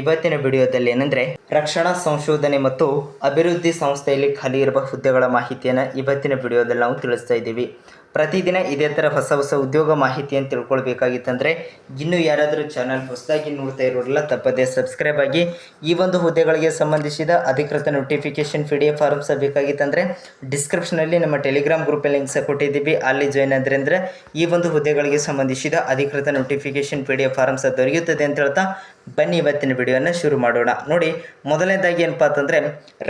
ಇವತ್ತಿನ ವಿಡಿಯೋದಲ್ಲಿ ಏನಂದ್ರೆ ರಕ್ಷಣಾ ಸಂಶೋಧನೆ ಮತ್ತು ಅಭಿವೃದ್ಧಿ ಸಂಸ್ಥೆಯಲ್ಲಿ ಖಾಲಿ ಇರುವ ಹುದ್ದೆಗಳ ಮಾಹಿತಿಯನ್ನು ಇವತ್ತಿನ ವಿಡಿಯೋದಲ್ಲಿ ನಾವು ತಿಳಿಸ್ತಾ ಇದ್ದೀವಿ. ಪ್ರತಿದಿನ ಇದೇ ಥರ ಹೊಸ ಹೊಸ ಉದ್ಯೋಗ ಮಾಹಿತಿಯನ್ನು ತಿಳ್ಕೊಳ್ಬೇಕಾಗಿತ್ತಂದ್ರೆ ಇನ್ನೂ ಯಾರಾದರೂ ಚಾನಲ್ ಹೊಸದಾಗಿ ನೋಡ್ತಾ ಇರೋರಿಲ್ಲ ತಪ್ಪದೇ ಸಬ್ಸ್ಕ್ರೈಬ್ ಆಗಿ ಈ ಒಂದು ಹುದ್ದೆಗಳಿಗೆ ಸಂಬಂಧಿಸಿದ ಅಧಿಕೃತ notification P D F forms ಬೇಕಾಗಿತ್ತಂದರೆ ಡಿಸ್ಕ್ರಿಪ್ಷನಲ್ಲಿ ನಮ್ಮ ಟೆಲಿಗ್ರಾಮ್ ಗ್ರೂಪಲ್ಲಿ ಲಿಂಕ್ಸ್ ಕೊಟ್ಟಿದ್ದೀವಿ. ಅಲ್ಲಿ ಜಾಯ್ನ್ ಆದರೆ ಅಂದರೆ ಈ ಒಂದು ಹುದ್ದೆಗಳಿಗೆ ಸಂಬಂಧಿಸಿದ ಅಧಿಕೃತ notification P D F forms ದೊರೆಯುತ್ತದೆ ಅಂತ ಹೇಳ್ತಾ ಬನ್ನಿ ಇವತ್ತಿನ ವಿಡಿಯೋನ ಶುರು ಮಾಡೋಣ. ನೋಡಿ, ಮೊದಲನೇದಾಗಿ ಏನಪ್ಪಾ ಅಂತಂದರೆ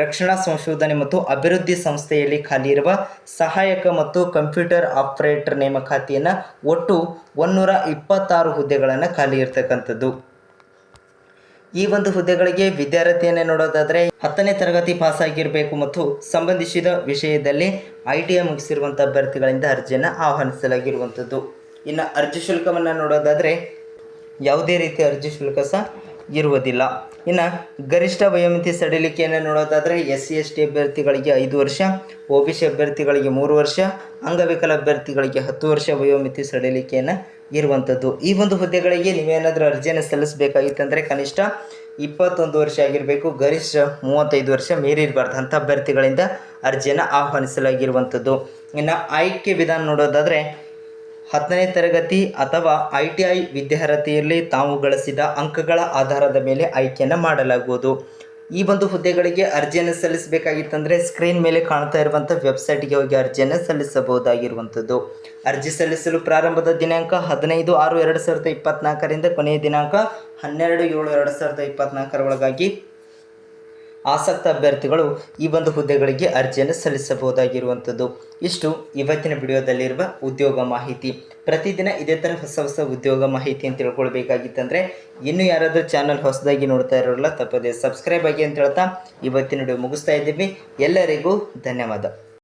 ರಕ್ಷಣಾ ಸಂಶೋಧನೆ ಮತ್ತು ಅಭಿವೃದ್ಧಿ ಸಂಸ್ಥೆಯಲ್ಲಿ ಖಾಲಿ ಇರುವ ಸಹಾಯಕ ಮತ್ತು ಕಂಪ್ಯೂಟರ್ ಆಪರೇಟರ್ ನೇಮಕಾತಿಯನ್ನು ಒಟ್ಟು ಒನ್ನೂರ ಇಪ್ಪತ್ತಾರು ಹುದ್ದೆಗಳನ್ನು ಖಾಲಿ ಇರ್ತಕ್ಕಂಥದ್ದು ಈ ಒಂದು ಹುದ್ದೆಗಳಿಗೆ ವಿದ್ಯಾರ್ಥಿಯನ್ನೇ ನೋಡೋದಾದರೆ, ಹತ್ತನೇ ತರಗತಿ ಪಾಸ್ ಆಗಿರಬೇಕು ಮತ್ತು ಸಂಬಂಧಿಸಿದ ವಿಷಯದಲ್ಲಿ ಐ ಟಿ ಐ ಮುಗಿಸಿರುವಂಥ ಅಭ್ಯರ್ಥಿಗಳಿಂದ ಅರ್ಜಿಯನ್ನು ಆಹ್ವಾನಿಸಲಾಗಿರುವಂಥದ್ದು. ಇನ್ನು ಅರ್ಜಿ ಶುಲ್ಕವನ್ನು ನೋಡೋದಾದರೆ ಯಾವುದೇ ರೀತಿ ಅರ್ಜಿ ಶುಲ್ಕ ಸಹ ಇರುವುದಿಲ್ಲ. ಇನ್ನು ಗರಿಷ್ಠ ವಯೋಮಿತಿ ಸಡಿಲಿಕೆಯನ್ನು ನೋಡೋದಾದರೆ ಎಸ್ ಸಿ ಎಸ್ ಟಿ ಅಭ್ಯರ್ಥಿಗಳಿಗೆ ಐದು ವರ್ಷ, ಒ ಬಿ ಸಿ ಅಭ್ಯರ್ಥಿಗಳಿಗೆ ಮೂರು ವರ್ಷ, ಅಂಗವಿಕಲ ಅಭ್ಯರ್ಥಿಗಳಿಗೆ ಹತ್ತು ವರ್ಷ ವಯೋಮಿತಿ ಸಡಿಲಿಕೆಯನ್ನು ಇರುವಂಥದ್ದು. ಈ ಒಂದು ಹುದ್ದೆಗಳಿಗೆ ನೀವೇನಾದರೂ ಅರ್ಜಿಯನ್ನು ಸಲ್ಲಿಸಬೇಕಾಗಿತ್ತಂದರೆ ಕನಿಷ್ಠ ಇಪ್ಪತ್ತೊಂದು ವರ್ಷ ಆಗಿರಬೇಕು. ಗರಿಷ್ಠ ಮೂವತ್ತೈದು ವರ್ಷ ಮೀರಿರಬಾರ್ದು ಅಂಥ ಅಭ್ಯರ್ಥಿಗಳಿಂದ ಅರ್ಜಿಯನ್ನು ಆಹ್ವಾನಿಸಲಾಗಿರುವಂಥದ್ದು. ಇನ್ನು ಆಯ್ಕೆ ವಿಧಾನ ನೋಡೋದಾದರೆ ಹತ್ತನೇ ತರಗತಿ ಅಥವಾ ಐ ಟಿ ಐ ವಿದ್ಯಾರ್ಹತೆಯಲ್ಲಿ ತಾವು ಗಳಿಸಿದ ಅಂಕಗಳ ಆಧಾರದ ಮೇಲೆ ಆಯ್ಕೆಯನ್ನು ಮಾಡಲಾಗುವುದು. ಈ ಒಂದು ಹುದ್ದೆಗಳಿಗೆ ಅರ್ಜಿಯನ್ನು ಸಲ್ಲಿಸಬೇಕಾಗಿತ್ತಂದರೆ ಸ್ಕ್ರೀನ್ ಮೇಲೆ ಕಾಣ್ತಾ ಇರುವಂಥ ವೆಬ್ಸೈಟ್ಗೆ ಹೋಗಿ ಅರ್ಜಿಯನ್ನು ಸಲ್ಲಿಸಬಹುದಾಗಿರುವಂಥದ್ದು. ಅರ್ಜಿ ಸಲ್ಲಿಸಲು ಪ್ರಾರಂಭದ ದಿನಾಂಕ ಹದಿನೈದು ಆರು ಎರಡು ಸಾವಿರದ ಇಪ್ಪತ್ತ್ನಾಲ್ಕರಿಂದ ಕೊನೆಯ ದಿನಾಂಕ ಹನ್ನೆರಡು ಏಳು ಎರಡು ಸಾವಿರದ ಇಪ್ಪತ್ತ್ನಾಲ್ಕರ ಒಳಗಾಗಿ ಆಸಕ್ತ ಅಭ್ಯರ್ಥಿಗಳು ಈ ಒಂದು ಹುದ್ದೆಗಳಿಗೆ ಅರ್ಜಿಯನ್ನು ಸಲ್ಲಿಸಬಹುದಾಗಿರುವಂಥದ್ದು. ಇಷ್ಟು ಇವತ್ತಿನ ವಿಡಿಯೋದಲ್ಲಿರುವ ಉದ್ಯೋಗ ಮಾಹಿತಿ. ಪ್ರತಿದಿನ ಇದೇ ಥರ ಹೊಸ ಹೊಸ ಉದ್ಯೋಗ ಮಾಹಿತಿಯನ್ನು ತಿಳ್ಕೊಳ್ಬೇಕಾಗಿತ್ತಂದರೆ ಇನ್ನೂ ಯಾರಾದರೂ ಚಾನಲ್ ಹೊಸದಾಗಿ ನೋಡ್ತಾ ಇರೋಲ್ಲ ತಪ್ಪದೆ ಸಬ್ಸ್ಕ್ರೈಬ್ ಆಗಿ ಅಂತ ಹೇಳ್ತಾ ಇವತ್ತಿನ ವಿಡಿಯೋ ಮುಗಿಸ್ತಾ ಇದ್ದೀವಿ. ಎಲ್ಲರಿಗೂ ಧನ್ಯವಾದ.